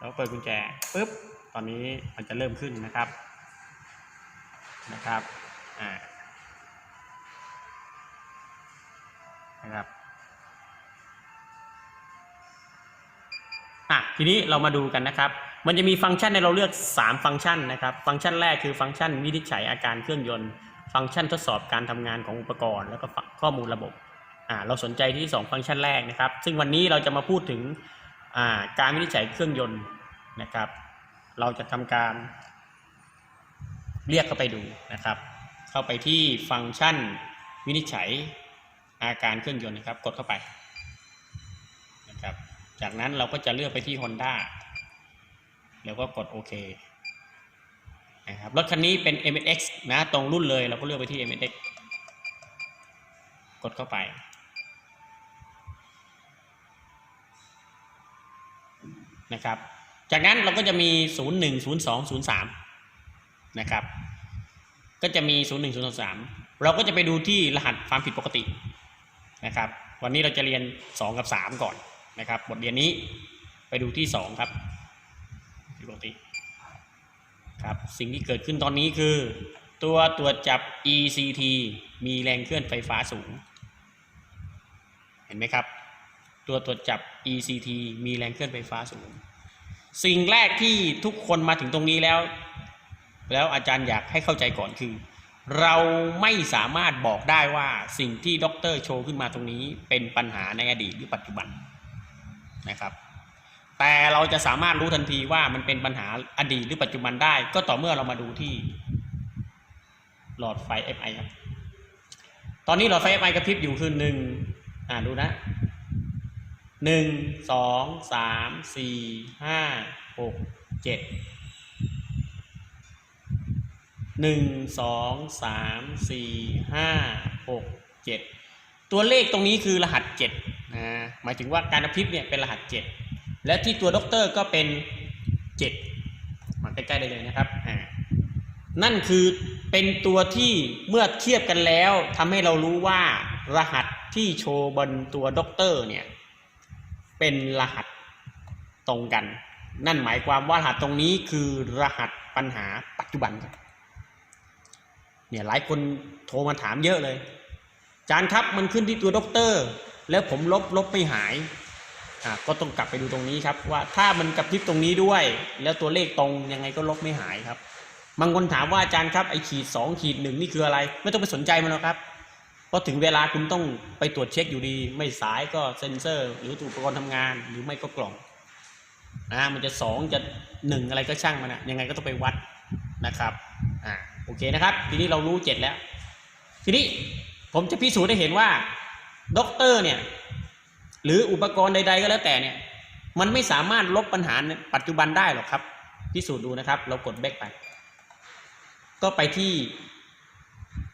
แล้วเปิดกุญแจปุ๊บตอนนี้มันจะเริ่มขึ้นนะครับนะครับอ่านะครับอะทีนี้เรามาดูกันนะครับ มันจะมีฟังก์ชันให้เราเลือก 3 ฟังก์ชันนะครับ ฟังก์ชันแรกคือฟังก์ชันวินิจฉัยอาการเครื่องยนต์ ฟังก์ชันทดสอบการทำงานของอุปกรณ์ แล้วก็ข้อมูลระบบอ่าเราสนใจที่ 2 ฟังก์ชันแรกนะครับ ซึ่งวันนี้เราจะมาพูดถึง การวินิจฉัยเครื่องยนต์นะครับ เราจะทำการเรียกเข้าไปดูนะครับ เข้าไปที่ฟังก์ชันวินิจฉัยอาการเครื่องยนต์นะครับ กดเข้าไปนะครับ จากนั้นเราก็จะเลือกไปที่ Honda แล้วก็กดโอเคนะครับรถคันนี้เป็น MX นะตรงรุ่นเลยเราก็เลือกไปที่ MX กดเข้าไป นะครับ จากนั้นเราก็จะมี 0 1 0 2 0 3นะครับ ก็จะมี 0 1 0 2 3 เราก็จะไปดูที่รหัสความผิดปกตินะครับ วันนี้เราจะเรียน 2 กับ 3 ก่อนนะครับ บทเรียนนี้ไปดูที่ 2 ครับผิดปกติครับ สิ่งที่เกิดขึ้นตอนนี้คือ ตัวตรวจจับ ECT มีแรงเคลื่อนไฟฟ้าสูง เห็นไหมครับ ตัวตรวจจับ ECT มีแรงเคลื่อนไฟฟ้าสูง สิ่งแรกที่ทุกคนมาถึงตรงนี้แล้ว แล้วอาจารย์อยากให้เข้าใจก่อนคือ เราไม่สามารถบอกได้ว่าสิ่งที่ด็อกเตอร์โชว์ขึ้นมาตรงนี้ เป็นปัญหาในอดีตหรือปัจจุบันนะครับแต่เราจะสามารถรู้ทันทีว่ามันเป็นปัญหาอดีตหรือปัจจุบันได้ ก็ต่อเมื่อเรามาดูที่ หลอดไฟ FI ครับ ตอนนี้หลอดไฟ FI กระพริบอยู่คือหนึ่งอ่าดูนะ หนึ่งสองสามสี่ห้าหกเจ็ดหนึ่งสองสามสี่ห้าหกเจ็ดตัวเลขตรงนี้คือรหัสเจ็ดนะหมายถึงว่าการกระพริบเนี่ยเป็นรหัสเจ็ดและที่ตัวด็อกเตอร์ก็เป็นเจ็ดมาใกล้ๆได้เลยนะครับอ่านั่นคือเป็นตัวที่เมื่อเทียบกันแล้วทำให้เรารู้ว่ารหัสที่โชว์บนตัวด็อกเตอร์เนี่ย เป็นรหัสตรงกัน นั่นหมายความว่ารหัสตรงนี้คือรหัสปัญหาปัจจุบันครับเนี่ยหลายคนโทรมาถามเยอะเลยอาจารย์ครับมันขึ้นที่ตัวด็อกเตอร์ แล้วผมลบลบไม่หายอะก็ต้องกลับไปดูตรงนี้ครับ ว่าถ้ามันกระพริบตรงนี้ด้วย แล้วตัวเลขตรงยังไงก็ลบไม่หายครับบางคนถามว่าอาจารย์ครับไอขีดสองขีดหนึ่งนี่คืออะไร ไม่ต้องไปสนใจมันหรอกครับ พราะถึงเวลาคุณต้องไปตรวจเช็คอยู่ดี ไม่สายก็เซ็นเซอร์ หรืออุปกรณ์ทำงาน หรือไม่ก็กล่องนะมันจะสองจะหนึ่งอะไรก็ช่างมันนะยังไงก็ต้องไปวัดนะครับอ่าโอเคนะครับ ทีนี้เรารู้เจ็ดแล้ว ทีนี้ผมจะพิสูจน์ให้เห็นว่าด็อกเตอร์เนี่ยหรืออุปกรณ์ใด ๆ ก็แล้วแต่เนี่ย มันไม่สามารถลบปัญหาปัจจุบันได้หรอกครับ พิสูจน์ดูนะครับ เรากดแบ็กไป ก็ไปที่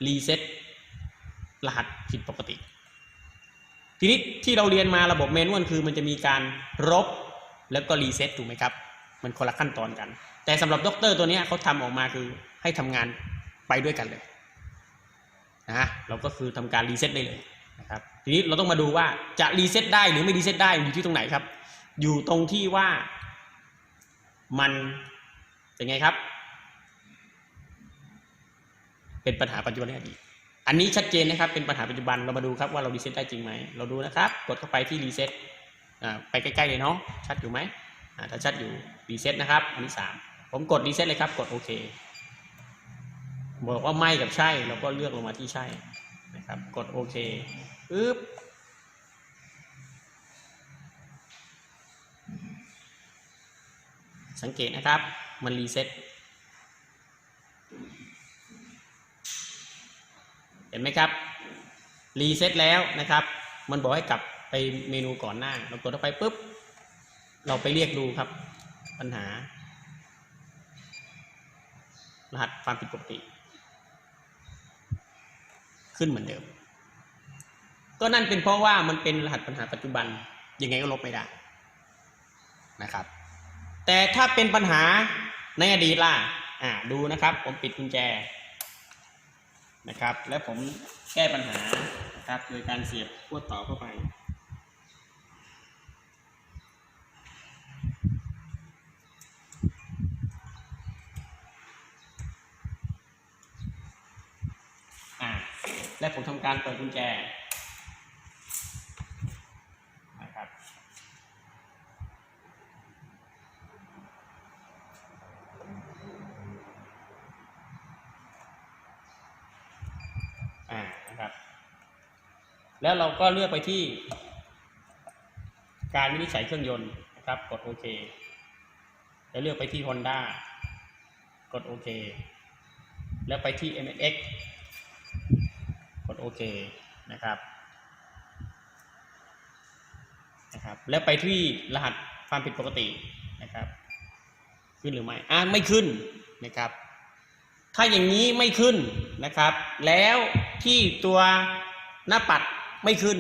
รีเซ็ต รหัสผิดปกติ ทีนี้ที่เราเรียนมาระบบเมนวลคือมันจะมีการลบแล้วก็รีเซ็ตถูกไหมครับ มันคนละขั้นตอนกัน แต่สำหรับด็อกเตอร์ตัวนี้เขาทำออกมาคือให้ทำงานไปด้วยกันเลยนะเราก็คือทำการรีเซ็ตได้เลยนะครับทีนี้เราต้องมาดูว่าจะรีเซ็ตได้หรือไม่รีเซ็ตได้อยู่ที่ตรงไหนครับ อยู่ตรงที่ว่ามันเป็นไงครับ เป็นปัญหาปัจจุบันในอดีต อันนี้ชัดเจนนะครับ เป็นปัญหาปัจจุบันเรามาดูครับว่าเรารีเซ็ตได้จริงไหม เราดูนะครับ กดเข้าไปที่รีเซ็ตไปใกล้ๆเลยเนาะ ชัดอยู่ไหมถ้าชัดอยู่รีเซ็ตนะครับ อันที่สามผมกดรีเซ็ตเลยครับ กดโอเค บอกว่าไม่กับใช่ เราก็เลือกลงมาที่ใช่นะครับ กดโอเคปึ๊บสังเกตนะครับ มันรีเซ็ต ห็นไหมครับรีเซ็ตแล้วนะครับ มันบอกให้กลับไปเมนูก่อนหน้า เรากดเข้าไปปุ๊บ เราไปเรียกดูครับ ปัญหา รหัสความผิดปกติ ขึ้นเหมือนเดิม ก็นั่นเป็นเพราะว่ามันเป็นรหัสปัญหาปัจจุบัน ยังไงก็ลบไม่ได้นะครับ แต่ถ้าเป็นปัญหาในอดีตล่ะ อ่าดูนะครับ ผมปิดกุญแจ นะครับ และผมแก้ปัญหาครับโดยการเสียบขั้วต่อเข้าไปและผมทำการเปิดกุญแจ แล้วเราก็เลือกไปที่ การวินิจฉัยเครื่องยนต์นะครับกดโอเคแล้วเลือกไปที่ Honda กดโอเคแล้วไปที่ MX กดโอเคนะครับนะครับ แล้วไปที่รหัสความผิดปกตินะครับ ขึ้นหรือไม่อ่าไม่ขึ้นนะครับ ถ้าอย่างนี้ไม่ขึ้นนะครับ แล้วที่ตัวหน้าปัด ไม่ขึ้น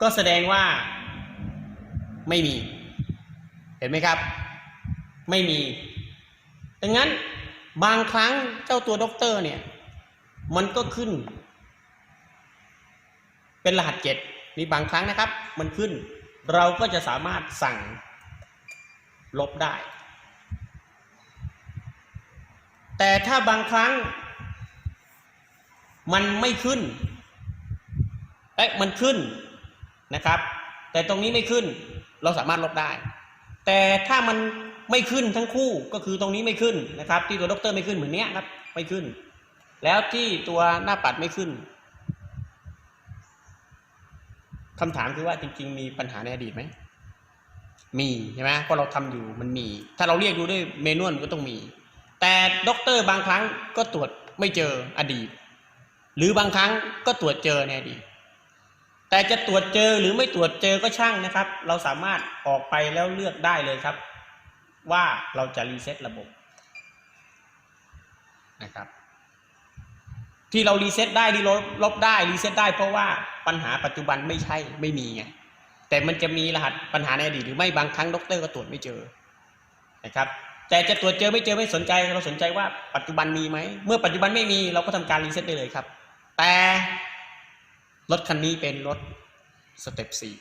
ก็แสดงว่าไม่มี เห็นไหมครับ ไม่มี ดังนั้นบางครั้งเจ้าตัวด็อกเตอร์เนี่ย มันก็ขึ้น เป็นรหัสเจ็ดมีบางครั้งนะครับ มันขึ้น เราก็จะสามารถสั่งลบได้ แต่ถ้าบางครั้งมันไม่ขึ้น เอ๊ะมันขึ้นนะครับ แต่ตรงนี้ไม่ขึ้นเราสามารถลบได้ แต่ถ้ามันไม่ขึ้นทั้งคู่ก็คือตรงนี้ไม่ขึ้นนะครับ ที่ตัวด็อกเตอร์ไม่ขึ้นเหมือนเนี้ยครับไม่ขึ้น แล้วที่ตัวหน้าปัดไม่ขึ้นคำถามคือว่าจริง ๆ มีปัญหาในอดีตไหม มีใช่ไหมเพราะเราทำอยู่มันมี ถ้าเราเรียกดูด้วยเมนวลก็ต้องมี แต่ด็อกเตอร์บางครั้งก็ตรวจไม่เจออดีต หรือบางครั้งก็ตรวจเจอในอดีต แต่จะตรวจเจอหรือไม่ตรวจเจอก็ช่างนะครับ เราสามารถออกไปแล้วเลือกได้เลยครับ ว่าเราจะรีเซ็ตระบบนะครับที่เรารีเซ็ตได้ที่ลบลบได้รีเซ็ตได้เพราะว่าปัญหาปัจจุบันไม่ใช่ไม่มีไงแต่มันจะมีรหัสปัญหาในอดีตหรือไม่บางครั้งด็อกเตอร์ก็ตรวจไม่เจอนะครับแต่จะตรวจเจอไม่เจอไม่สนใจเราสนใจว่าปัจจุบันมีไหมเมื่อปัจจุบันไม่มีเราก็ทำการรีเซ็ตได้เลยครับ แต่ รถคันนี้เป็นรถสเต็ปสี่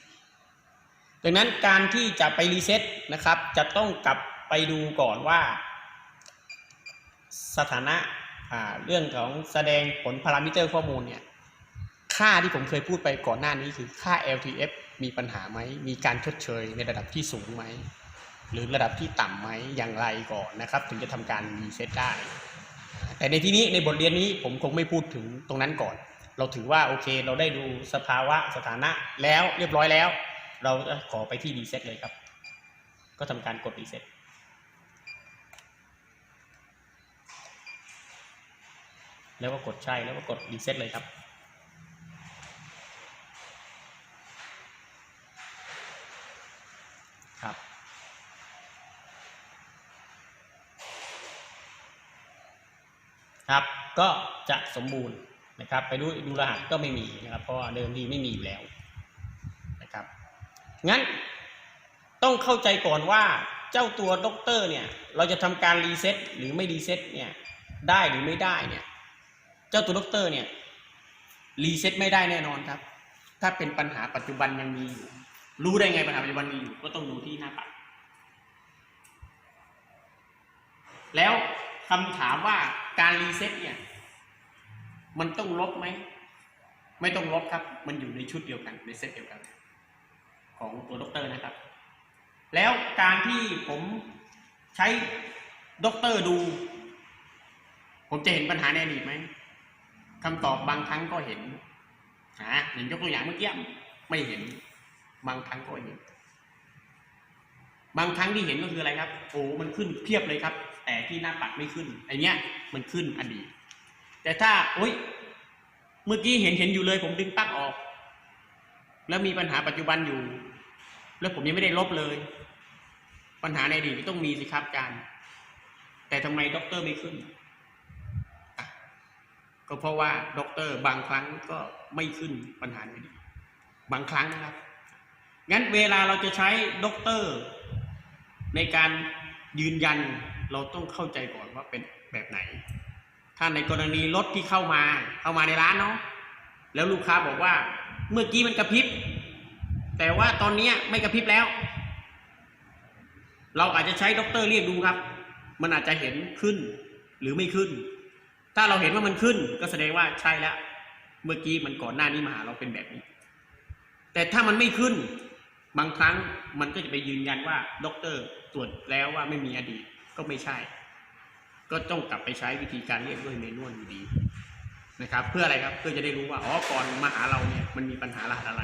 ดังนั้นการที่จะไปรีเซ็ตนะครับ จะต้องกลับไปดูก่อนว่า สถานะเรื่องของแสดงผลพารามิเตอร์ข้อมูลเนี่ย ค่าที่ผมเคยพูดไปก่อนหน้านี้คือค่า LTF มีปัญหาไหม มีการชดเชยในระดับที่สูงไหม หรือระดับที่ต่ำไหม อย่างไรก่อนนะครับ ถึงจะทำการรีเซ็ตได้ แต่ในที่นี้ในบทเรียนนี้ผมคงไม่พูดถึงตรงนั้นก่อน เราถือว่าโอเค เราได้ดูสภาวะสถานะแล้วเรียบร้อยแล้ว เราขอไปที่รีเซ็ตเลยครับ ก็ทำการกดรีเซ็ตแล้วก็กดใช่แล้วก็กดรีเซ็ตเลยครับ ครับ ครับ ก็จะสมบูรณ์ นะครับ ไปดูดูรหัสก็ไม่มีนะครับ เพราะเดิมทีไม่มีอยู่แล้วนะครับ งั้นต้องเข้าใจก่อนว่าเจ้าตัวด็อกเตอร์เนี่ย เราจะทำการรีเซ็ตหรือไม่รีเซ็ตเนี่ยได้หรือไม่ได้เนี่ย เจ้าตัวด็อกเตอร์เนี่ยรีเซ็ตไม่ได้แน่นอนครับ ถ้าเป็นปัญหาปัจจุบันยังมีอยู่ รู้ได้ไงปัญหาปัจจุบันมีอยู่ ก็ต้องดูที่หน้าปัดแล้วคำถามว่าการรีเซ็ตเนี่ย มันต้องลบไหม ไม่ต้องลบครับ มันอยู่ในชุดเดียวกันในเซตเดียวกัน ของตัวด็อกเตอร์นะครับ แล้วการที่ผมใช้ด็อกเตอร์ดู ผมจะเห็นปัญหาในอดีตไหมคำตอบบางครั้งก็เห็นหาอย่างยกตัวอย่างเมื่อกี้ไม่เห็น บางครั้งก็เห็น บางครั้งที่เห็นก็คืออะไรครับโอ้มันขึ้นเพียบเลยครับ แต่ที่หน้าปัดไม่ขึ้นไอเนี้ยมันขึ้นอดีต แต่ถ้าโอ๊ยเมื่อกี้เห็นเห็นอยู่เลยผมดึงปลั๊กออก แล้วมีปัญหาปัจจุบันอยู่ แล้วผมยังไม่ได้ลบเลย ปัญหาในอดีตต้องมีสิครับอาจารย์แต่ทำไมด็อกเตอร์ไม่ขึ้น ก็เพราะว่าด็อกเตอร์บางครั้งก็ไม่ขึ้นปัญหาในอดีตบางครั้งนะครับ งั้นเวลาเราจะใช้ด็อกเตอร์ในการยืนยันเราต้องเข้าใจก่อนว่าเป็นแบบไหน ถ้าในกรณีรถที่เข้ามาเข้ามาในร้านเนาะแล้วลูกค้าบอกว่า เมื่อกี้มันกระพริบ แต่ว่าตอนนี้ไม่กระพริบแล้ว เราอาจจะใช้ด็อกเตอร์เรียกดูครับ มันอาจจะเห็นขึ้นหรือไม่ขึ้น ถ้าเราเห็นว่ามันขึ้นก็แสดงว่าใช่แล้ว เมื่อกี้มันก่อนหน้านี้มาหาเราเป็นแบบนี้ แต่ถ้ามันไม่ขึ้น บางครั้งมันก็จะไปยืนยันว่าด็อกเตอร์ตรวจแล้วว่าไม่มีอดีตก็ไม่ใช่ ก็ต้องกลับไปใช้วิธีการเรียกด้วยเมนวลอยู่ดีนะครับ เพื่ออะไรครับเพื่อจะได้รู้ว่าอ๋อก่อนมาหาเราเนี่ยมันมีปัญหารหัสอะไร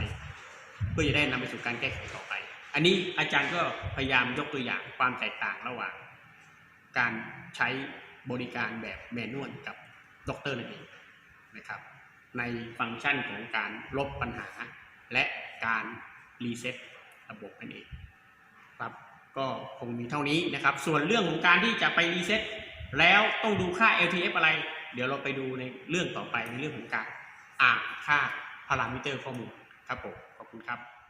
เพื่อจะได้นำไปสู่การแก้ไขต่อไป อันนี้อาจารย์ก็พยายามยกตัวอย่างความแตกต่างระหว่าง การใช้บริการแบบแมนนวลกับด็อกเตอร์นั่นเองนะครับ ในฟังก์ชันของการลบปัญหา และการรีเซ็ตระบบนั่นเองครับก็คงมีเท่านี้นะครับ ส่วนเรื่องของการที่จะไปรีเซ็ต แล้วต้องดูค่า LTF อะไร เดี๋ยวเราไปดูในเรื่องต่อไปในเรื่องของการอ่านค่าพารามิเตอร์ข้อมูลครับผมขอบคุณครับ